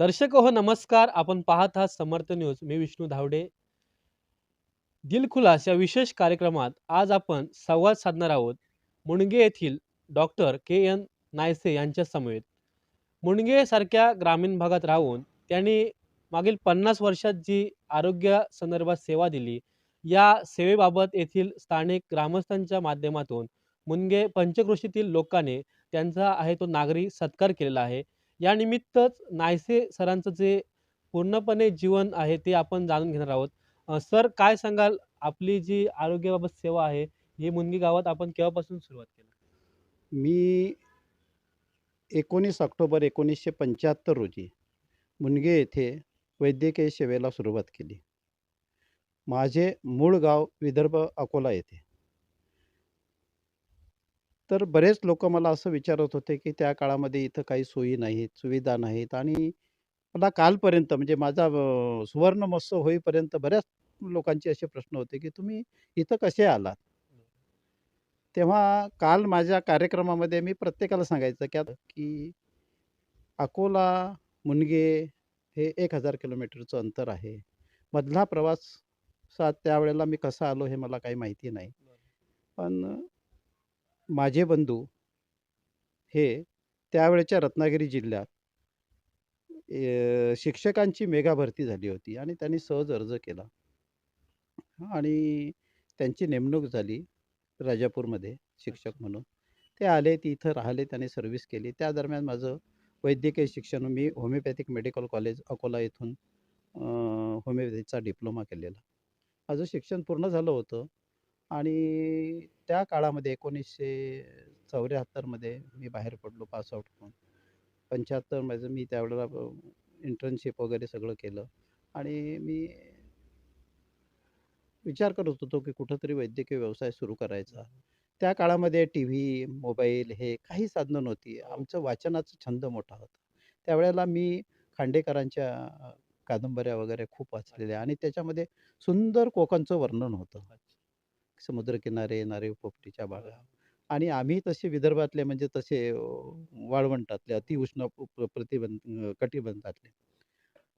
दर्शक हो नमस्कार. आपण पाहत आहात समर्थ न्यूज. मी विष्णू धावडे. दिलखुलास या विशेष कार्यक्रमात आज आपण संवाद साधणार आहोत मुणगे येथील डॉक्टर के एन नायसे यांच्या समवेत. मुणगे सारख्या ग्रामीण भागात राहून त्यांनी मागील पन्नास वर्षात जी आरोग्य संदर्भात सेवा दिली या सेवेबाबत येथील स्थानिक ग्रामस्थांच्या माध्यमातून मुणगे पंचक्रोशीतील लोकांनी त्यांचा आहे तो नागरी सत्कार केलेला आहे. यानिमित्तच नायसे सरांचं जे पूर्णपणे जीवन आहे ते आपण जाणून घेणार आहोत. सर काय सांगाल? आपली जी आरोग्याबाबत सेवा आहे ही मुनगी गावात आपण केव्हापासून सुरुवात केली? मी एकोणीस ऑक्टोबर एकोणीसशे पंच्याहत्तर रोजी मुनगे येथे वैद्यकीय सेवेला सुरुवात केली. माझे मूळ गाव विदर्भ अकोला येथे. तर बरेच लोक मला असं विचारत होते की त्या काळामध्ये इथं काही सोयी नाहीत सुविधा नाहीत आणि मला कालपर्यंत म्हणजे माझा अ, सुवर्ण महोत्सव होईपर्यंत बऱ्याच लोकांचे असे प्रश्न होते की तुम्ही इथं कसे आलात? तेव्हा काल माझ्या कार्यक्रमामध्ये मी प्रत्येकाला सांगायचं की आता की अकोला मुनगे हे एक हजार किलोमीटरचं अंतर आहे. मधला प्रवास त्यावेळेला मी कसा आलो हे मला काही माहिती नाही. पण माझे बंधू हे त्यावेळेच्या रत्नागिरी जिल्ह्यात शिक्षकांची मेगा भरती झाली होती आणि त्यांनी सहज अर्ज केला. आणि त्यांची नेमणूक झाली राजापूरमध्ये शिक्षक म्हणून. ते आले ती इथं राहिले त्यांनी सर्व्हिस केली. त्या दरम्यान माझं वैद्यकीय शिक्षण मी होमिओपॅथिक मेडिकल कॉलेज अकोला येथून होमिओपॅथीचा डिप्लोमा केलेला. माझं शिक्षण पूर्ण झालं होतं. आणि त्या काळामध्ये एकोणीसशे चौऱ्याहत्तरमध्ये मी बाहेर पडलो पासआउट होऊन. पंच्याहत्तरमध्ये मी त्यावेळेला इंटर्नशिप वगैरे सगळं केलं. आणि मी विचार करत होतो की कुठंतरी वैद्यकीय व्यवसाय सुरू करायचा. त्या काळामध्ये टी व्ही मोबाईल हे काही साधनं नव्हती. आमचं वाचनाचा छंद मोठा होता. त्यावेळेला मी खांडेकरांच्या कादंबऱ्या वगैरे खूप वाचलेल्या आणि त्याच्यामध्ये सुंदर कोकणचं वर्णन होतं. समुद्रकिनारे नारळी पोपटीच्या बागा. आणि आम्ही तसे विदर्भातले म्हणजे तसे वाळवंटातले अतिउष्ण प्रतिबंध कटिबंधातले.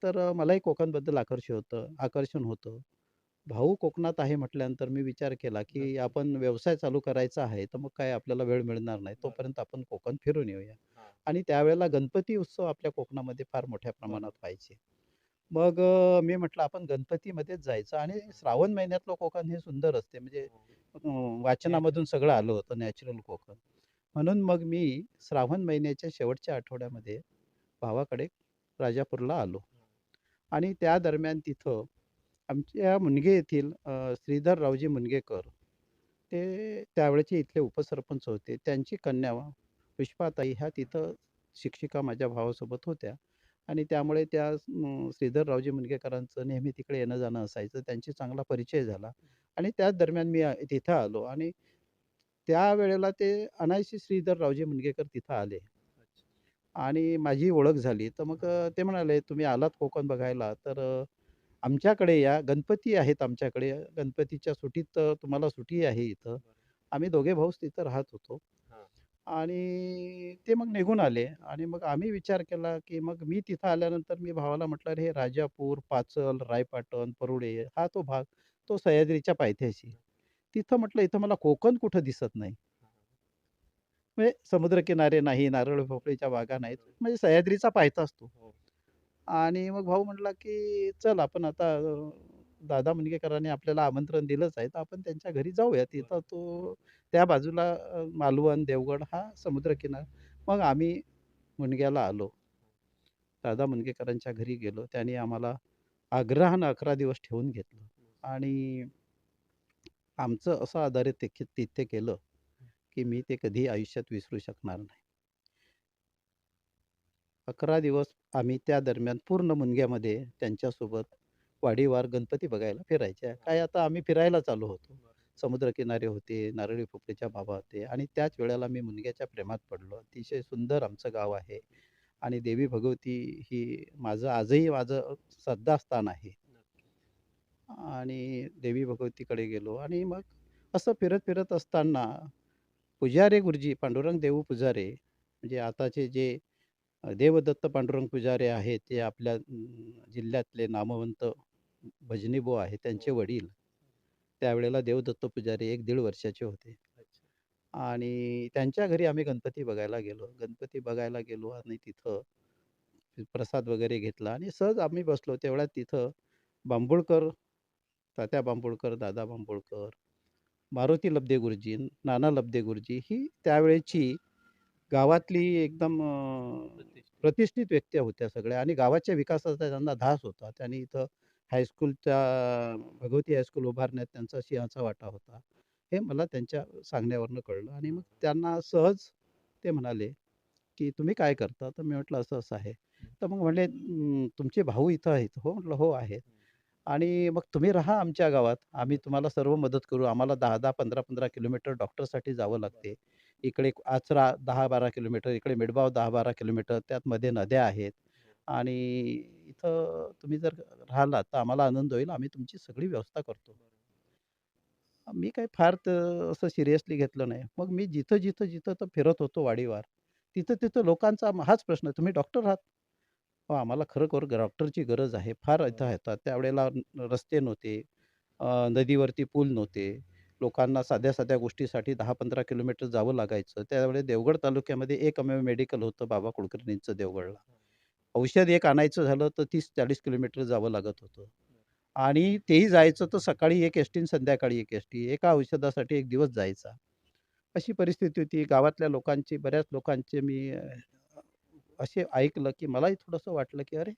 तर मलाही कोकणबद्दल आकर्षण होतं आकर्षण होतं. भाऊ कोकणात आहे म्हटल्यानंतर मी विचार केला की आपण व्यवसाय चालू करायचा आहे तर मग काय आपल्याला वेळ मिळणार नाही. तोपर्यंत आपण कोकण फिरून येऊया. आणि त्यावेळेला गणपती उत्सव आपल्या कोकणामध्ये फार मोठ्या प्रमाणात व्हायचे. मग मी म्हटलं आपण गणपतीमध्येच जायचं. आणि श्रावण महिन्यातलं कोकण हे सुंदर असते. म्हणजे अं, वाचनामधून सगळं आलं होतं नॅचरल कोकण. म्हणून मग मी श्रावण महिन्याच्या शेवटच्या आठवड्यामध्ये भावाकडे राजापूरला आलो. आणि त्या दरम्यान तिथं आमच्या मुनगे येथील श्रीधर रावजी मुनगेकर ते त्यावेळेचे इथले उपसरपंच होते. त्यांची कन्या पुष्पाताई ह्या तिथं शिक्षिका माझ्या भावासोबत होत्या. आणि त्यामुळे त्या अं, श्रीधर रावजी मुनगेकरांचं नेहमी तिकडे येणं जाणं असायचं त्यांची चांगला परिचय झाला. आणि त्याच दरम्यान मी तिथं आलो आणि त्यावेळेला ते अनायशी श्रीधर रावजी मुनगेकर तिथं आले. आणि माझी ओळख झाली. तर मग ते म्हणाले तुम्ही आलात कोकण बघायला तर आमच्याकडे या. गणपती आहेत आमच्याकडे. गणपतीच्या सुट्टीत अ, तुम्हाला सुट्टी आहे इथं. आम्ही दोघे भाऊच तिथं राहत होतो. आणि ते मग निघून आले. आणि मग आम्ही विचार केला की मग मी तिथं आल्यानंतर मी भावाला म्हटलं "अरे हे राजापूर पाचल रायपाटण परुडे हा तो भाग तो सह्याद्रीच्या पायथ्याशी. तिथं म्हटलं इथं मला कोकण कुठं दिसत नाही. म्हणजे समुद्रकिनारे नाही नारळ पोफळीच्या बागा नाहीत म्हणजे सह्याद्रीचा पायथा असतो. हो. आणि मग भाऊ म्हटला की चल आपण आता दादा मुनगेकरांनी आपल्याला आमंत्रण दिलंच आहे तर आपण त्यांच्या घरी जाऊया तिथं तो त्या बाजूला मालवण देवगड हा समुद्रकिनारा. मग आम्ही मुनग्याला आलो. दादा मुनगेकरांच्या घरी गेलो. त्यांनी आम्हाला आग्रहानं अकरा दिवस ठेवून घेतलं. आणि आमचं असं आधारित ते तिथे केलं की मी ते कधी आयुष्यात विसरू शकणार नाही. अकरा दिवस आम्ही त्या दरम्यान पूर्ण मुनग्यामध्ये त्यांच्यासोबत वाडीवार गणपती बघायला फिरायच्या काय आता आम्ही फिरायला चालू होतो. समुद्रकिनारे होते नारळी पोपळीच्या बाबा होते आणि त्याच वेळेला मी मुनग्याच्या प्रेमात पडलो. अतिशय सुंदर आमचं गाव आहे आणि देवी भगवती ही माझं आजही माझं श्रद्धास्थान आहे. आणि देवी भगवतीकडे गेलो आणि मग असं फिरत फिरत असताना पुजारे गुरुजी पांडुरंग देऊ पुजारे म्हणजे आताचे जे देवदत्त पांडुरंग पुजारी आहेत ते आपल्या जिल्ह्यातले नामवंत भजनीबुवा आहेत त्यांचे वडील. त्यावेळेला देवदत्त पुजारी एक दीड वर्षाचे होते. आणि त्यांच्या घरी आम्ही गणपती बघायला गेलो. गणपती बघायला गेलो आणि तिथं प्रसाद वगैरे घेतला आणि सहज आम्ही बसलो. तेवढ्यात तिथं बांबुळकर तात्या बांबुळकर दादा बांबुळकर मारुती लब्धे गुरुजी नाना लब्धे गुरुजी ही त्यावेळेची गावातली एकदम प्रतिष्ठित. व्यक्ती होत्या सगळ्या. आणि गावाच्या विकासाचा त्यांना ध्यास होता. त्यांनी इथं हायस्कूलच्या भगवती हायस्कूल उभारण्यात त्यांचा सिंहाचा वाटा होता. हे मला त्यांच्या सांगण्यावरनं कळलं आणि मग त्यांना सहज ते म्हणाले की तुम्ही काय करता? तर मी म्हटलं असं असं आहे. तर मग म्हणले तुमचे भाऊ इथं आहेत. हो म्हटलं हो आहेत. आणि मग तुम्ही राहा आमच्या गावात. आम्ही तुम्हाला सर्व मदत करू. आम्हाला दहा दहा पंधरा पंधरा किलोमीटर डॉक्टरसाठी जावं लागते. इकडे आचरा दहा बारा किलोमीटर इकडे मिडबाव दहा बारा किलोमीटर. त्यात मध्ये नद्या आहेत. आणि इथं तुम्ही जर राहिलात तर आम्हाला आनंद होईल. आम्ही तुमची सगळी व्यवस्था करतो. मी काही फार तर असं सिरियसली घेतलं नाही. मग मी जिथं जिथं जिथं तर फिरत होतो वाडीवार. तिथं तिथं लोकांचा हाच प्रश्न तुम्ही डॉक्टर आहात? हो आम्हाला खरोखर डॉक्टरची गरज आहे. फार इथं येतात. त्यावेळेला रस्ते नव्हते. नदीवरती पूल नव्हते. लोकांना साध्या साध्या गोष्टीसाठी दहा पंधरा किलोमीटर जावं लागायचं. त्यावेळेस देवगड तालुक्यामध्ये एकमेव मेडिकल होतं बाबा कुलकर्णींचं देवगडला. औषध एक आणायचं झालं तर तीस चाळीस किलोमीटर जावं लागत होतं. आणि तेही जायचं तर सकाळी एक एस टी संध्याकाळी एक एस टी. एका औषधासाठी एक दिवस जायचा. अशी परिस्थिती होती. गावातल्या लोकांची बऱ्याच लोकांचे मी असे ऐकलं की मलाही थोडंसं वाटलं की अरे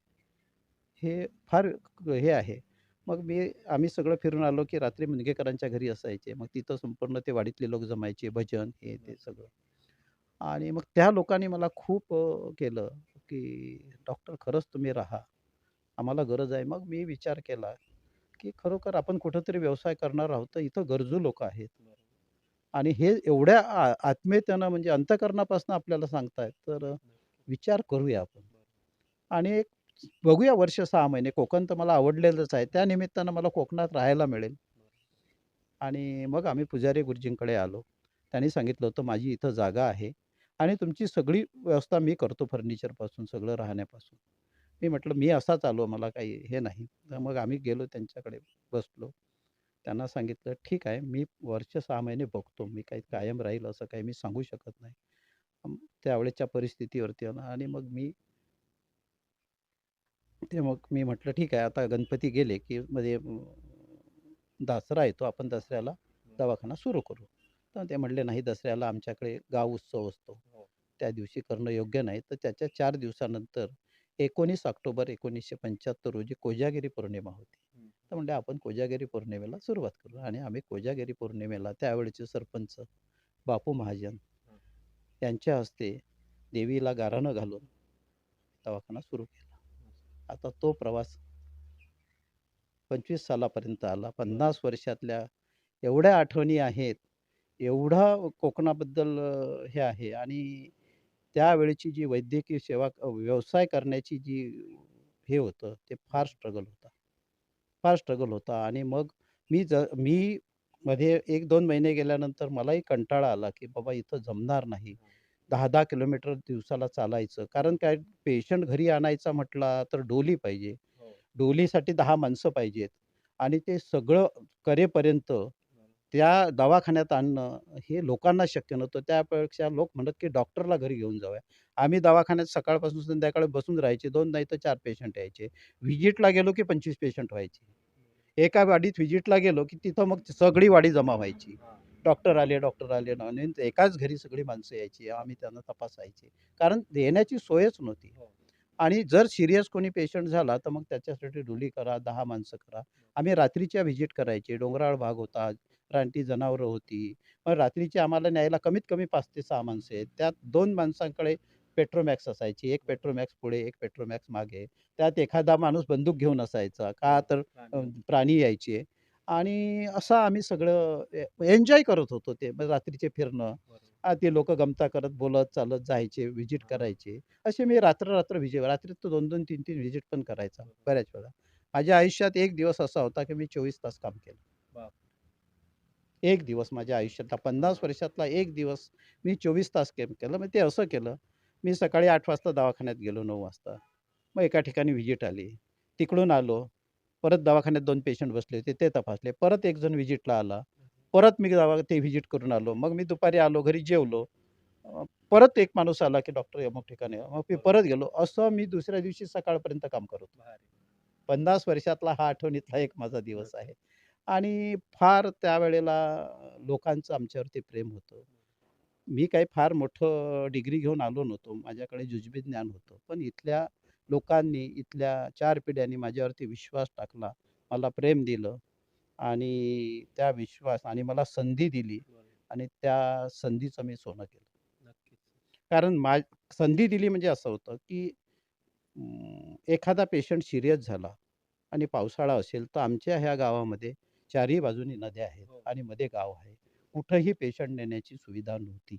हे फार हे आहे. मग मी आम्ही सगळं फिरून आलो की रात्री मुनगेकरांच्या घरी असायचे. मग तिथं संपूर्ण ते वाडीतले लोक जमायचे भजन हे ते सगळं. आणि मग त्या लोकांनी मला खूप केलं. की डॉक्टर खरंच तुम्ही राहा. आम्हाला गरज आहे. मग मी विचार केला की खरोखर आपण कुठंतरी व्यवसाय करणार आहोत तर इथं गरजू लोक आहेत. आणि हे एवढ्या आ आत्मीयतेनं म्हणजे अंतःकरणापासून आपल्याला सांगतायत तर विचार करूया आपण. आणि एक बघूया वर्ष सहा महिने. कोकण तर मला आवडलेलंच आहे. त्या निमित्तानं मला कोकणात राहायला मिळेल. आणि मग आम्ही पुजारी गुरुजींकडे आलो. त्यांनी सांगितलं होतं माझी इथं जागा आहे. आणि तुमची सगळी व्यवस्था मी करतो फर्निचरपासून सगळं राहण्यापासून. मी म्हटलं मी असाच आलो मला काही हे नाही. तर मग आम्ही गेलो त्यांच्याकडे बसलो. त्यांना सांगितलं ठीक आहे मी वर्ष 6 महिने बघतो मी काही कायम राहील असं काही मी सांगू शकत नाही. त्यावेळेच्या परिस्थितीवरती आणि मग मी ते मग मी म्हटलं ठीक आहे आता गणपती गेले की मध्ये अं, दसरा येतो आपण दसऱ्याला दवाखाना सुरू करू. तर ते म्हटले नाही दसऱ्याला आमच्याकडे गाव उत्सव असतो. त्या दिवशी करणं योग्य नाही. तर त्याच्या चार दिवसानंतर एकोणीस ऑक्टोबर एकोणीसशे पंच्याहत्तर रोजी कोजागिरी पौर्णिमा होती. तर म्हणले आपण कोजागिरी पौर्णिमेला सुरुवात करू. आणि आम्ही कोजागिरी पौर्णिमेला त्यावेळेचे सरपंच बापू महाजन यांच्या हस्ते देवीला गाराणं घालून दवाखाना सुरू केला. आता तो प्रवास पंचवीस सालापर्यंत आला. पन्नास वर्षातल्या एवढ्या आठवणी आहेत एवढा कोकणाबद्दल हे आहे आणि त्यावेळेची जी वैद्यकीय सेवा व्यवसाय करण्याची जी हे होतं ते फार स्ट्रगल होता. फार स्ट्रगल होता आणि मग मी ज मी मध्ये एक दोन महिने गेल्यानंतर मलाही कंटाळा आला की बाबा इथं जमणार नाही. दहा दहा किलोमीटर दिवसाला चालायचं. कारण काय पेशंट घरी आणायचा म्हटला तर डोली पाहिजे. डोलीसाठी दहा माणसं पाहिजेत आणि ते सगळं करेपर्यंत त्या दवाखान्यात आणणं हे लोकांना शक्य नव्हतं. त्यापेक्षा लोक म्हणत की डॉक्टरला घरी घेऊन जाऊया. आम्ही दवाखान्यात सकाळपासून संध्याकाळी बसून राहायचे. दोन नाही तर चार पेशंट यायचे. व्हिजिटला गेलो की पंचवीस पेशंट व्हायचे. एका वाडीत व्हिजिटला गेलो की तिथं मग सगळी वाडी जमा व्हायची. डॉक्टर आले डॉक्टर आले आणि एकाच घरी सगळी माणसं यायची. आम्ही त्यांना तपासायचे. कारण देण्याची सोयच नव्हती. आणि जर सिरियस कोणी पेशंट झाला तर मग त्याच्यासाठी डोली करा दहा माणसं करा. आम्ही रात्रीच्या व्हिजिट करायचे. डोंगराळ भाग होता. रानटी जनावरं होती. मग रात्रीची आम्हाला न्यायला कमीत कमी पाच ते सहा माणसं आहेत. त्यात दोन माणसांकडे पेट्रोमॅक्स असायची. एक पेट्रोमॅक्स पुढे एक पेट्रोमॅक्स मागे. त्यात एखादा माणूस बंदूक घेऊन असायचा. का तर प्राणी यायचे. आणि असं आम्ही सगळं एन्जॉय करत होतो ते रात्रीचे फिरणं. ते लोक गमता करत बोलत चालत जायचे व्हिजिट करायचे. असे मी रात्र रात्र व्हिजिट रात्रीत तर दोन दोन तीन तीन व्हिजिट पण करायचा बऱ्याच वेळा. माझ्या आयुष्यात एक दिवस असा होता की मी चोवीस तास काम केलं. एक दिवस माझ्या आयुष्यातला पन्नास वर्षातला एक दिवस मी चोवीस तास केम केलं. मग ते असं केलं मी सकाळी आठ वाजता दवाखान्यात गेलो नऊ वाजता. मग एका ठिकाणी व्हिजिट आली. तिकडून आलो. परत दवाखान्यात दोन पेशंट बसले होते ते तपासले. परत एक जण व्हिजिटला आला. परत मी दवा ते व्हिजिट करून आलो. मग मी दुपारी आलो घरी जेवलो. परत एक माणूस आला की डॉक्टर अमुक ठिकाणी. मग मी परत गेलो. असं मी दुसऱ्या दिवशी सकाळपर्यंत काम करत पन्नास वर्षातला हा आठवणीतला एक माझा दिवस आहे. आणि फार त्यावेळेला लोकांचं आमच्यावरती प्रेम होतं. मी काही फार मोठं डिग्री घेऊन आलो नव्हतो. माझ्याकडे जुजबी ज्ञान होतं. पण इथल्या लोकांनी इथल्या चार पिढ्यांनी माझ्यावरती विश्वास टाकला मला प्रेम दिलं आणि त्या विश्वास आणि मला संधी दिली आणि त्या संधीचं मी सोनं केलं. कारण मा संधी दिली म्हणजे असं होतं की एखादा पेशंट सिरियस झाला आणि पावसाळा असेल तर आमच्या ह्या गावामध्ये चारही बाजूनी नद्या आहेत हो. आणि मध्ये गाव आहे. कुठंही पेशंट नेण्याची सुविधा नव्हती.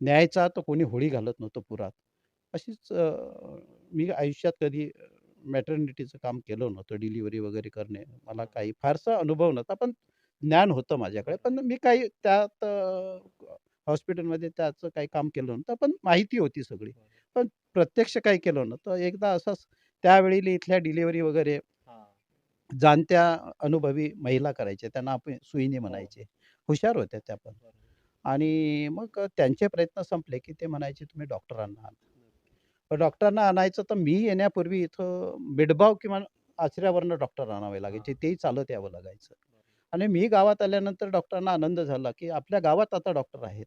न्यायचा तर कोणी होळी घालत नव्हतं पुरात. अशीच मी आयुष्यात कधी मॅटर्निटीचं काम केलं नव्हतं. डिलिव्हरी वगैरे करणे मला काही फारसा अनुभव नव्हता. पण ज्ञान होतं माझ्याकडे. पण मी काही त्यात हॉस्पिटलमध्ये त्याचं काही काम केलं नव्हतं. पण माहिती होती सगळी. पण प्रत्यक्ष काही केलं नव्हतं. एकदा असंच त्यावेळी इथल्या डिलिव्हरी वगैरे जाणत्या अनुभवी महिला करायच्या त्यांना आपण सुईने म्हणायचे. हुशार होत्या त्या पण. आणि मग त्यांचे प्रयत्न संपले की ते म्हणायचे तुम्ही डॉक्टरांना आणा. पण डॉक्टरांना आणायचं तर मी येण्यापूर्वी इथं मिडबाव किंवा आचऱ्यावरनं डॉक्टर आणावे लागायचे तेही चालत यावं लागायचं. आणि मी गावात आल्यानंतर डॉक्टरांना आनंद झाला की आपल्या गावात आता डॉक्टर आहेत.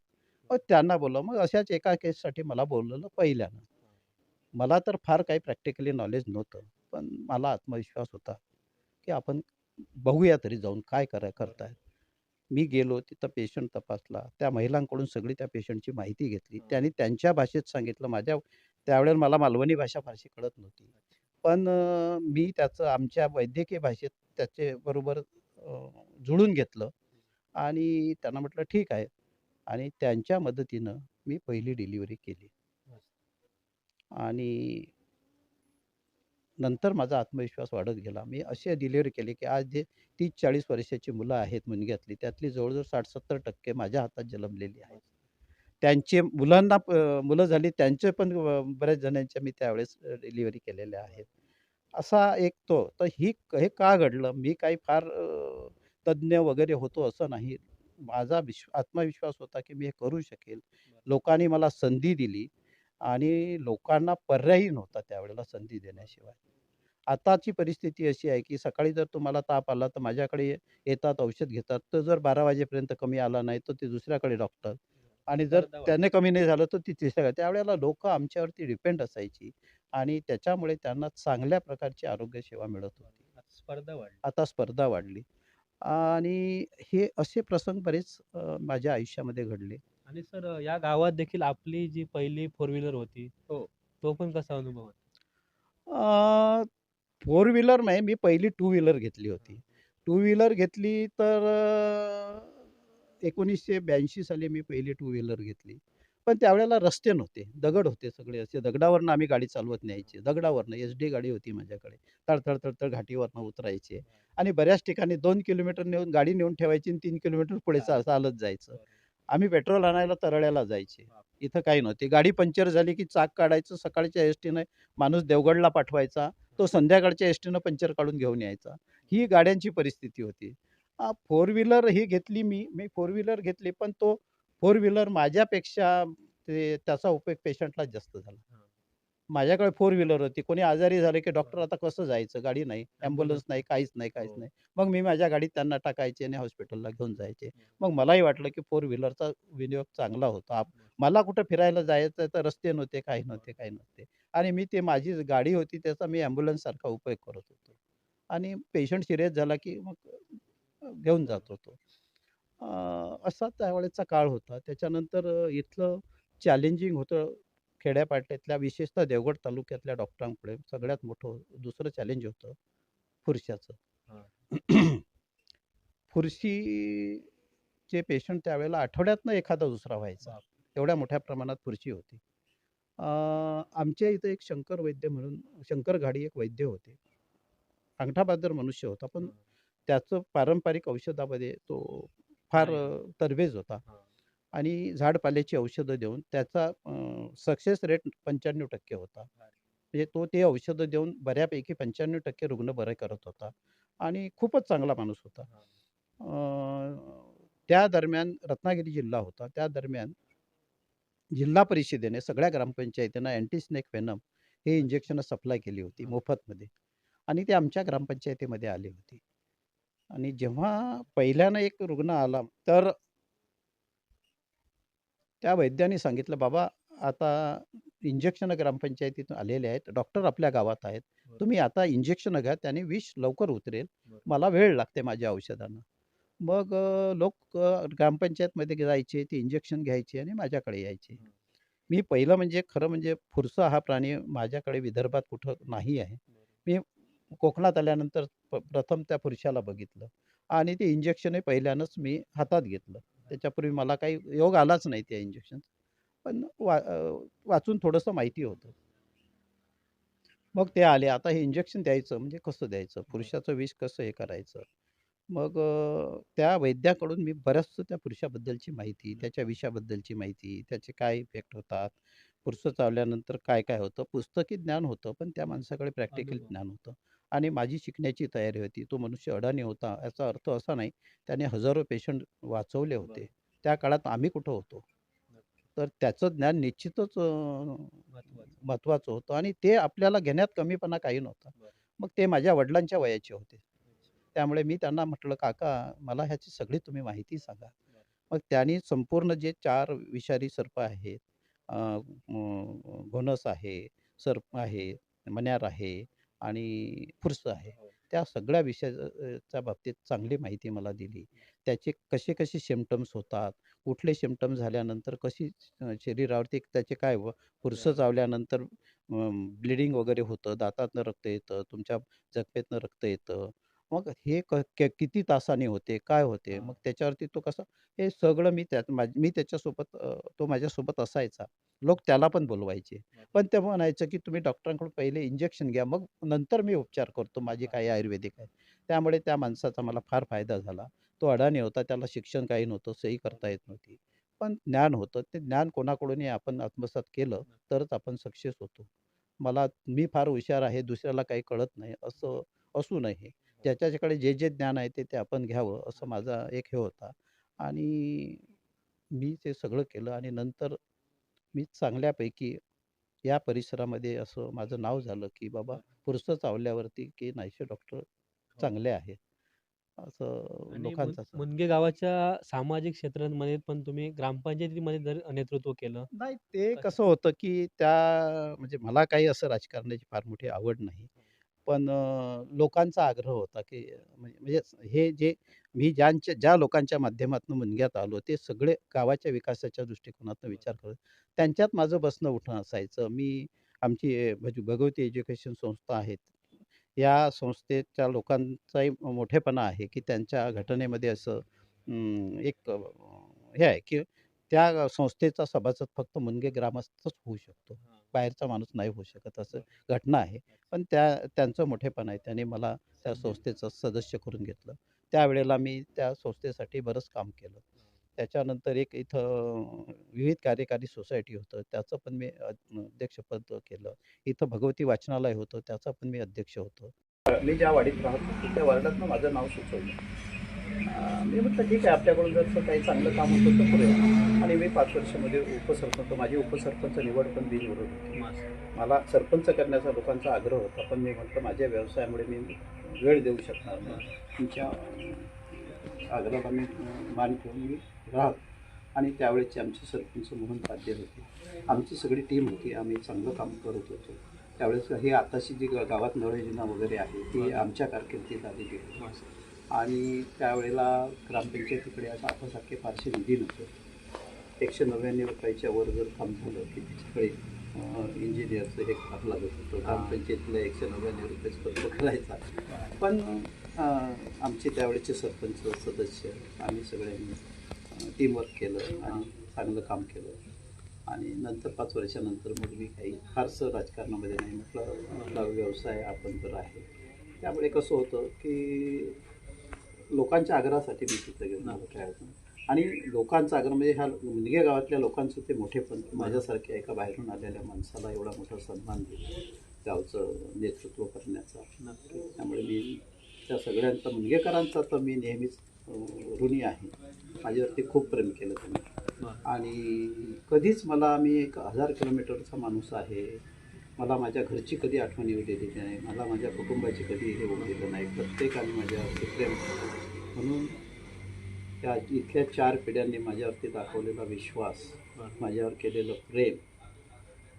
मग त्यांना बोललं मग अशाच एका केससाठी मला बोलवलं पहिल्यानं. मला तर फार काही प्रॅक्टिकली नॉलेज नव्हतं पण मला आत्मविश्वास होता. की आपण बघूया तरी जाऊन काय करा करतायत. मी गेलो तिथं पेशंट तपासला. त्या महिलांकडून सगळी त्या पेशंटची माहिती घेतली. त्यांनी त्यांच्या भाषेत सांगितलं. माझ्या त्यावेळेला मला मालवणी भाषा फारशी कळत नव्हती. पण मी त्याचं आमच्या वैद्यकीय भाषेत त्याचे बरोबर जुळून घेतलं. आणि त्यांना म्हटलं ठीक आहे. आणि त्यांच्या मदतीनं मी पहिली डिलिव्हरी केली. आणि नंतर माझा आत्मविश्वास वाढत गेला. मी असे डिलिव्हरी केली की आज जे तीस चाळीस वर्षाची मुलं आहेत मुनग्यातली त्यातली जवळजवळ साठ सत्तर टक्के माझ्या हातात जन्मलेली आहेत. त्यांचे मुलांना प- मुलं झाली त्यांचे पण बऱ्याच जणांच्या मी त्यावेळेस डिलिव्हरी केलेल्या आहेत. असा एक तो तर ही हे का घडलं? मी काही फार तज्ज्ञ वगैरे होतो असं नाही. माझा विश्व आत्मविश्वास होता की मी हे करू शकेल. लोकांनी मला संधी दिली. आणि लोकांना पर्यायही नव्हता त्यावेळेला संधी देण्याशिवाय. आताची परिस्थिती अशी आहे की सकाळी जर तुम्हाला ताप आला तर माझ्याकडे येतात औषध घेतात तर जर बारा वाजेपर्यंत कमी आला नाही तर ते दुसऱ्याकडे डॉक्टर. आणि जर. त्याने कमी नाही झालं तर ती तिसऱ्या त्यावेळेला लोक आमच्यावरती डिपेंड असायची आणि त्याच्यामुळे त्यांना चांगल्या प्रकारची आरोग्य सेवा मिळत होती. स्पर्धा वाढली. आता स्पर्धा वाढली. आणि हे असे प्रसंग बरेच माझ्या आयुष्यामध्ये घडले. आणि सर या गावात देखील आपली जी पहिली फोर व्हीलर होती हो. तो पण कसा अनुभव होता? फोर व्हीलर नाही मी पहिली टू व्हीलर घेतली होती. टू व्हीलर घेतली तर एकोणीसशे ब्याऐंशी साली मी पहिली टू व्हीलर घेतली. पण त्यावेळेला रस्ते नव्हते दगड होते सगळे असे. दगडावरनं आम्ही गाडी चालवत न्यायची. दगडावरनं एस डी गाडी होती माझ्याकडे. तडतड तडतड घाटीवरनं उतरायचे. आणि बऱ्याच ठिकाणी दोन किलोमीटर नेऊन गाडी नेऊन ठेवायची आणि तीन किलोमीटर पुढे चा चालत जायचं. आम्ही पेट्रोल आणायला तरळ्याला जायचे. इथं काही नव्हते. गाडी पंक्चर झाली की चाक काढायचं सकाळच्या एस टीनं माणूस देवगडला पाठवायचा तो संध्याकाळच्या एस टीनं पंक्चर काढून घेऊन यायचा. ही गाड्यांची परिस्थिती होती. फोर व्हीलर ही घेतली मी मी फोर व्हीलर घेतली पण तो फोर व्हीलर माझ्यापेक्षा ते त्याचा उपयोग पेशंटला जास्त झाला. माझ्याकडे फोर व्हीलर होती. कोणी आजारी झाले की डॉक्टर आता कसं जायचं? गाडी नाही ॲम्ब्युलन्स नाही काहीच नाही काहीच हो. नाही. मग मी माझ्या गाडीत त्यांना टाकायचे आणि हॉस्पिटलला घेऊन जायचे. मग मलाही वाटलं की फोर व्हीलरचा विनियोग चांगला होता. आप- मला कुठं फिरायला जायचं तर रस्ते नव्हते काही नव्हते काही नव्हते. आणि मी ते माझी गाडी होती त्याचा मी ॲम्ब्युलन्ससारखा उपयोग करत होतो. आणि पेशंट सिरियस झाला की मग घेऊन जात होतो. असा त्यावेळेचा काळ होता. त्याच्यानंतर इथलं चॅलेंजिंग होतं. खेड्यापाड्यातल्या विशेषतः देवगड तालुक्यातल्या डॉक्टरांपुढे सगळ्यात मोठं दुसरं चॅलेंज होतं फुरशाचं. फुरशीचे पेशंट त्यावेळेला आठवड्यातनं एखादा दुसरा व्हायचा. एवढ्या मोठ्या प्रमाणात फुरशी होती. अ, आमच्या इथं एक शंकर वैद्य म्हणून शंकर घाडी एक वैद्य होते. अंगठाबहादर मनुष्य होता पण त्याचं पारंपरिक औषधामध्ये तो फार तरबेज होता. आणि झाडपाल्याची औषधं देऊन त्याचा सक्सेस रेट पंच्याण्णव टक्के होता. म्हणजे तो ते औषधं देऊन बऱ्यापैकी पंच्याण्णव टक्के रुग्ण बरे करत होता आणि खूपच चांगला माणूस होता. त्या दरम्यान रत्नागिरी जिल्हा होता. त्या दरम्यान जिल्हा परिषदेने सगळ्या ग्रामपंचायतींना अँटी स्नेक वेनम हे इंजेक्शन सप्लाय केली होती मोफतमध्ये आणि ते आमच्या ग्रामपंचायतीमध्ये आली होती. आणि जेव्हा पहिल्यानं एक रुग्ण आला तर त्या वैद्याने सांगितलं बाबा आता इंजेक्शन ग्रामपंचायतीतून आलेले आहेत डॉक्टर आपल्या गावात आहेत. तुम्ही आता इंजेक्शन घ्या त्याने विष लवकर उतरेल. मला वेळ लागते माझ्या औषधांना. मग लोक ग्रामपंचायतमध्ये जायचे ते इंजेक्शन घ्यायचे आणि माझ्याकडे यायचे. मी पहिलं म्हणजे खरं म्हणजे फुरसा हा प्राणी माझ्याकडे विदर्भात कुठं नाही आहे. मी कोकणात आल्यानंतर प प्रथम त्या फुरशाला बघितलं आणि ते इंजेक्शनही पहिल्यानंच मी हातात घेतलं. त्याच्यापूर्वी मला काही योग आलाच नाही त्या इंजेक्शन पण वा वाचून थोडंसं माहिती होतं. मग ते आले. आता हे इंजेक्शन द्यायचं म्हणजे कसं द्यायचं? पुरुषाचं विष कसं हे करायचं? मग त्या वैद्याकडून मी बऱ्याचसं त्या पुरुषाबद्दलची माहिती त्याच्या विषाबद्दलची माहिती त्याचे काय इफेक्ट होतात? पुरुष चावल्यानंतर काय काय होतं? पुस्तकी ज्ञान होतं पण त्या माणसाकडे प्रॅक्टिकल. ज्ञान होतं. आणि माझी शिकण्याची तयारी होती. तो मनुष्य अडाणी होता याचा अर्थ असा नाही त्याने हजारो पेशंट वाचवले होते. त्या काळात आम्ही कुठं होतो? तर त्याचं ज्ञान निश्चितच. महत्त्वाचं होतं आणि ते आपल्याला घेण्यात कमीपणा काही नव्हता. मग ते माझ्या वडिलांच्या वयाचे होते. त्यामुळे मी त्यांना म्हटलं काका मला ह्याची सगळी तुम्ही माहिती सांगा. मग त्यांनी संपूर्ण जे चार विषारी सर्प आहेत घोणस आहे सर्प आहे मण्यार आहे आणि फुरसं आहे. हो. त्या सगळ्या विषयाच्या बाबतीत चांगली माहिती मला दिली. त्याचे कसे कसे सिम्पटम्स होतात कुठले सिम्पटम्स झाल्यानंतर कशी शरीरावरती त्याचे काय व फुरसं चावल्यानंतर ब्लिडिंग वगैरे होतं दातातनं रक्त येतं तुमच्या जखमेतनं रक्त येतं मग हे क क- किती तासाने होते काय होते? हां. मग त्याच्यावरती तो कसं हे सगळं मी त्यात माझ- मी त्याच्यासोबत अ, तो माझ्यासोबत असायचा. लोक त्याला पण बोलवायचे. पण ते म्हणायचं की तुम्ही डॉक्टरांकडून पहिले इंजेक्शन घ्या. मग नंतर मी उपचार करतो माझे काही आयुर्वेदिक आहे. त्यामुळे त्या माणसाचा मला फार फायदा झाला. तो अडाणी होता त्याला शिक्षण काही नव्हतं सही करता येत नव्हती. पण ज्ञान होतं. ते ज्ञान कोणाकडूनही आपण आत्मसात केलं तरच आपण सक्सेस होतो. मला मी फार हुशार आहे दुसऱ्याला काही कळत नाही असं असू नये. ज्याच्याकडे जे जे ज्ञान आहे ते ते आपण घ्यावं असं माझा एक हे होता. आणि मी ते सगळं केलं आणि नंतर मी चांगल्यापैकी या परिसरामध्ये असं माझं नाव झालं की बाबा पुरसं चावल्यावरती की नाहीसे डॉक्टर चांगले आहेत असं लोकांचं मुनगे गावाच्या सामाजिक क्षेत्रांमध्ये पण तुम्ही ग्रामपंचायतीमध्ये जर नेतृत्व केलं नाही ते? कसं होतं की त्या म्हणजे मला काही असं राजकारणाची फार मोठी आवड नाही. पण लोकांचा आग्रह होता की म्हणजे म्हणजे हे जे मी ज्यांच्या ज्या लोकांच्या माध्यमातून मुनग्यात आलो ते सगळे गावाच्या विकासाच्या दृष्टिकोनातून विचार करत त्यांच्यात माझं बसणं उठणं असायचं. मी आमची भज- भगवती एज्युकेशन संस्था आहेत. या संस्थेच्या लोकांचाही मोठेपणा आहे की त्यांच्या घटनेमध्ये असं एक हे आहे की त्या संस्थेचा सभासद फक्त मुनगे ग्रामस्थच होऊ शकतो. बाहेरचा माणूस नाही होऊ शकत असं घटना आहे. पण त्या त्यांचं मोठेपण आहे. त्याने मला त्या संस्थेचं सदस्य करून घेतलं. त्यावेळेला मी त्या संस्थेसाठी बरंच काम केलं. त्याच्यानंतर एक इथं विविध कार्यकारी सोसायटी होतं. त्याचं पण मी अध्यक्षपद केलं. इथं भगवती वाचनालय होतं. त्याचा पण मी अध्यक्ष होतो. मी ज्या वाडीत राहत होतो त्या वार्डातनं माझं नाव सुचवलं. मी म्हटलं ठीक आहे आपल्याकडून जर काही चांगलं काम होतं तर करूया. आणि मी पाच वर्षामध्ये उपसरपंच माझी उपसरपंच निवड पण बिनविरोध होती. मला सरपंच करण्याचा लोकांचा आग्रह होता पण मी म्हटलं माझ्या व्यवसायामुळे मी वेळ देऊ शकणार नाही. तुमच्या आग्रहाला मी मान ठेवून मी राहत. आणि त्यावेळेचे आमचे सरपंच म्हणून पाध्ये होते. आमची सगळी टीम होती आम्ही चांगलं काम करत होतो. त्यावेळेस हे आताशी जी गावात नळ योजना वगैरे आहे ती आमच्या कारकिर्दीत आलेली होती आणि त्यावेळेला ग्रामपंचायतीकडे आता आतासारखे फारसे निधी नव्हते. एकशे नव्याण्णव रुपयाच्या वर जर काम झालं की त्याच्याकडे इंजिनियरचं हे काम लागत होतं. ग्रामपंचायतीला एकशे नव्याण्णव रुपयाचा खर्च करायचा. पण आमचे त्यावेळेचे सरपंच सदस्य आम्ही सगळ्यांनी टीमवर्क केलं आणि चांगलं काम केलं. आणि नंतर पाच वर्षानंतर मग मी काही फारसं राजकारणामध्ये नाही म्हटलं व्यवसाय आपण तर आहे. त्यामुळे कसं होतं की लोकांच्या आग्रहासाठी मी तिथं होतं आणि लोकांचा आग्रह म्हणजे ह्या मुनगे गावातल्या लोकांचं ते मोठेपण की माझ्यासारख्या एका बाहेरून आलेल्या माणसाला एवढा मोठा सन्मान दिला गावचं नेतृत्व करण्याचा. त्यामुळे मी त्या सगळ्यांचा मुनगेकरांचा तर मी नेहमीच ऋणी आहे. माझ्यावरती खूप प्रेम केलं त्यांनी. आणि कधीच मला मी एक हजार किलोमीटरचा माणूस आहे. मला माझ्या घरची कधी आठवण येऊ दिली नाही मला माझ्या कुटुंबाची कधी हे होऊ दिलं नाही प्रत्येकाने माझ्यावरती प्रेम म्हणून त्या इथल्या चार पिढ्यांनी माझ्यावरती दाखवलेला विश्वास माझ्यावर केलेलं प्रेम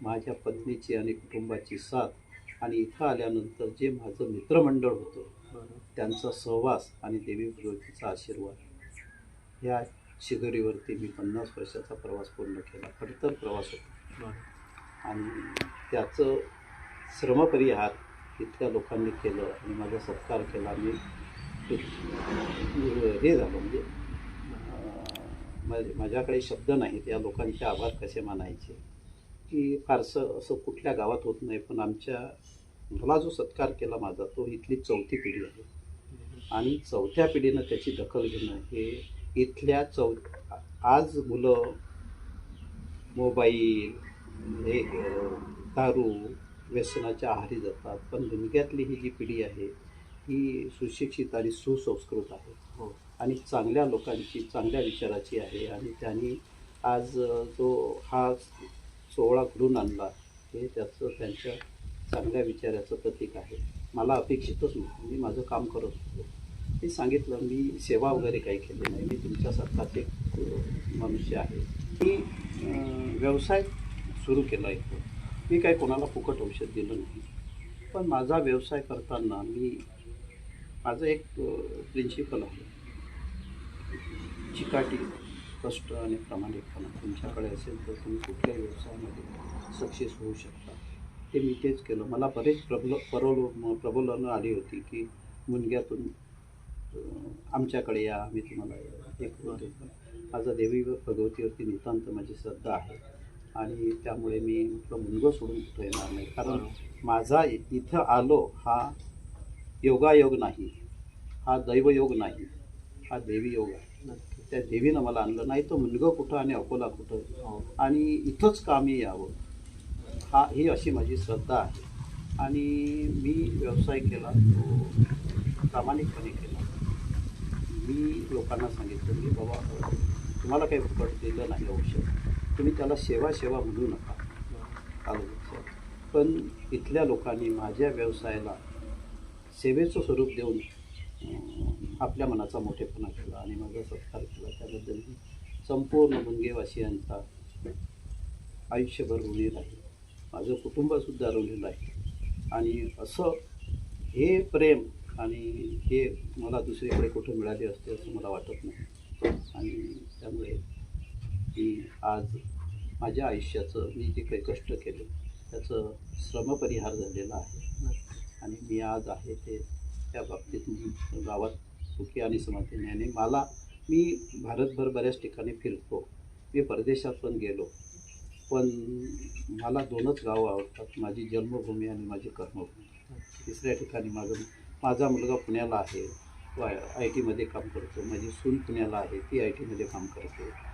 माझ्या पत्नीची आणि कुटुंबाची साथ आणि इथं आल्यानंतर जे माझं मित्रमंडळ होतं त्यांचा सहवास आणि देवी भगवतीचा आशीर्वाद या शिदोरीवरती मी पन्नास वर्षाचा प्रवास पूर्ण केला खडतर प्रवास होता. आणि त्याचं श्रमपरिहार इतक्या लोकांनी केलं आणि माझा सत्कार केला. मी हे झालं म्हणजे माझ्याकडे शब्द नाहीत. या लोकांचे आभार कसे मानायचे? की फारसं असं कुठल्या गावात होत नाही पण आमच्या मला जो सत्कार केला माझा तो इथली चौथी पिढी आहे. आणि चौथ्या पिढीनं त्याची दखल घेणं हे इथल्या चौ आज मुलं मोबाईल हे दारू व्यसनाच्या आहारी जातात. पण दुनियातली ही जी पिढी आहे ही सुशिक्षित आणि सुसंस्कृत आहे. हो. आणि चांगल्या लोकांची चांगल्या विचाराची आहे. आणि त्यांनी आज जो हा सोहळा घडून आणला हे त्याचं त्यांच्या चांगल्या विचाराचं प्रतीक आहे. मला अपेक्षितच नव्हतं मी माझं काम करत होतो. मी सांगितलं मी सेवा वगैरे काही केली नाही. मी तुमच्यासारखाच एक मनुष्य आहे. मी व्यवसाय सुरू केला इथं. मी काही कोणाला फुकट औषध दिलं नाही पण माझा व्यवसाय करताना मी माझं एक प्रिन्सिपल आहे चिकाटी कष्ट आणि प्रामाणिकपणा तुमच्याकडे असेल तर तुम्ही कुठल्याही व्यवसायामध्ये सक्सेस होऊ शकता ते मी तेच केलं मला बरेच प्रबल प्रबल प्रबोलनं आली होती की मुलग्यातून आमच्याकडे या आम्ही तुम्हाला एक माझा देवी व भगवतीवरती नितांत माझी श्रद्धा आहे आणि त्यामुळे मी म्हटलं मुनगं सोडून कुठं येणार नाही. कारण माझा इथं आलो हा योगायोग नाही. हा दैवयोग नाही. हा देवी योग आहे त्या देवीनं मला आणलं. नाही तर मुलगं कुठं आणि अकोला कुठं? हो. आणि इथंच कामी यावं. हा ही अशी माझी श्रद्धा आहे. आणि मी व्यवसाय केला. तो प्रामाणिकपणे केला. मी लोकांना सांगितलं की बाबा तुम्हाला काही फुकट दिलं नाही औषध. तुम्ही त्याला सेवा सेवा म्हणू नका. आलं पण इथल्या लोकांनी माझ्या व्यवसायाला सेवेचं स्वरूप देऊन आपल्या मनाचा मोठेपणा केला आणि माझा सत्कार केला. त्याबद्दल मी संपूर्ण मुनगेवासियांचा आयुष्यभर ऋणी राहील. माझं कुटुंबसुद्धा ऋणी राहील. आणि असं हे प्रेम आणि हे मला दुसरीकडे कुठं मिळाले असते असं मला वाटत नाही. आणि त्यामुळे की आज माझ्या आयुष्याचं मी जे काही कष्ट केले त्याचं श्रमपरिहार झालेला आहे. आणि मी आज आहे ते त्या बाबतीत मी गावात सुखी आणि समाधानी आणि मला मी भारतभर बऱ्याच ठिकाणी फिरतो. मी परदेशात पण गेलो. पण मला दोनच गावं आवडतात. माझी जन्मभूमी आणि माझी कर्मभूमी. तिसऱ्या ठिकाणी माझं माझा मुलगा पुण्याला आहे. तो आय आय टीमध्ये काम करतो. माझी सून पुण्याला आहे. ती आय टीमध्ये काम करते.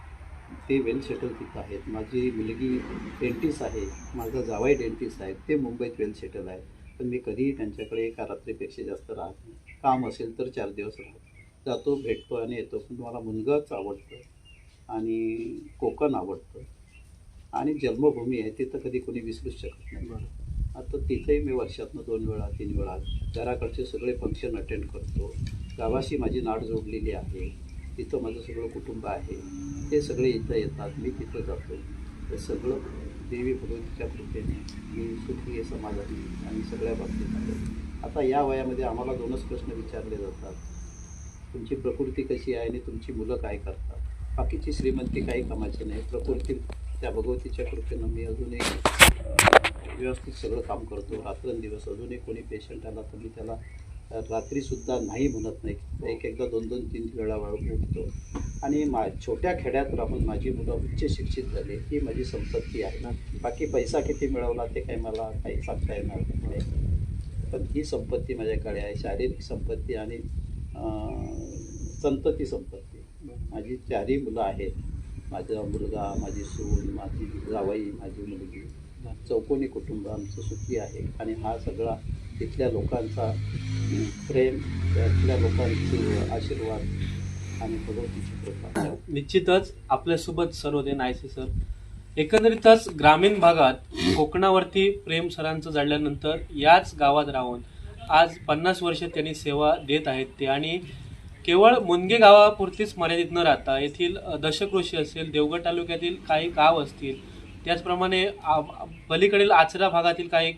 ते वेल सेटल तिथं आहेत. माझी मुलगी डेंटिस्ट आहे. माझा जावाई डेंटिस्ट आहे. ते मुंबईत वेल सेटल आहे. पण मी कधीही त्यांच्याकडे एका रात्रीपेक्षा जास्त राहत नाही. काम असेल तर चार दिवस राहतो जातो भेटतो आणि येतो. पण मला मुलगाच आवडतं आणि कोकण आवडतं. आणि जन्मभूमी आहे. तिथं कधी कोणी विसरूच शकत नाही. बरं आता तिथेही मी वर्षातनं दोन वेळा तीन वेळा घराकडचे सगळे फंक्शन अटेंड करतो. गावाशी माझी नाड जोडलेली आहे. तिथं माझं सगळं कुटुंब आहे. ते सगळे इथं येतात. मी तिथं जातो. ते सगळं देवी भगवतीच्या कृपेने मी सुखी आहे आणि सगळ्या बाबतीत आहे आता या वयामध्ये आम्हाला दोनच प्रश्न विचारले जातात. तुमची प्रकृती कशी आहे आणि तुमची मुलं काय करतात? बाकीची श्रीमंती काही कामाची नाही. प्रकृती त्या भगवतीच्या कृपेनं मी अजूनही व्यवस्थित सगळं काम करतो. रात्रंदिवस अजूनही कोणी पेशंट आला तर मी त्याला रात्रीसुद्धा नाही म्हणत नाही एक एकदा दोन दोन तीन वेळा वेळ उठतो आणि मा छोट्या खेड्यात राहून माझी मुलं उच्च शिक्षित झाली ही माझी संपत्ती आहे. बाकी पैसा किती मिळवला ते काही मला काही सांगता येणार नाही. पण ही संपत्ती माझ्याकडे आहे शारीरिक संपत्ती आणि संतती संपत्ती. माझी चारही मुलं आहेत. माझा मुलगा माझी सून माझी जावई माझी मुलगी. चौकोनी कुटुंब आमचं सुखी आहे. आणि हा सगळा तिथल्या लोकांचा प्रेम त्यातल्या लोकांचे आशीर्वाद आणि भगवतीची कृपा. निश्चितच आपल्यासोबत सर्व होते नायसे सर. एकंदरीतच ग्रामीण भागात कोकणावरती प्रेम सरांचं जडल्यानंतर याच गावात राहून आज पन्नास वर्ष त्यांनी सेवा देत आहेत ते. आणि केवळ मुनगे गावापुरतीच मर्यादित न राहता येथील दशकृषी असेल देवगड तालुक्यातील काही गाव असतील त्याचप्रमाणे आ- पलीकडील आचरा भागातील काही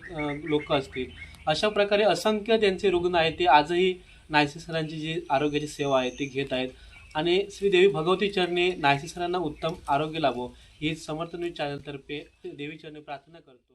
लोक असतील अशा प्रकारे असंख्य त्यांचे रुग्ण आहेत ते आजही नायसे सरांची जी आरोग्याची सेवा आहे ती घेत आहेत. आणि श्री देवी भगवती चरणी नायसे सरांना उत्तम आरोग्य लाभो. ही समर्थ न्यूज चॅनलतर्फे देवी चरणी प्रार्थना करतो.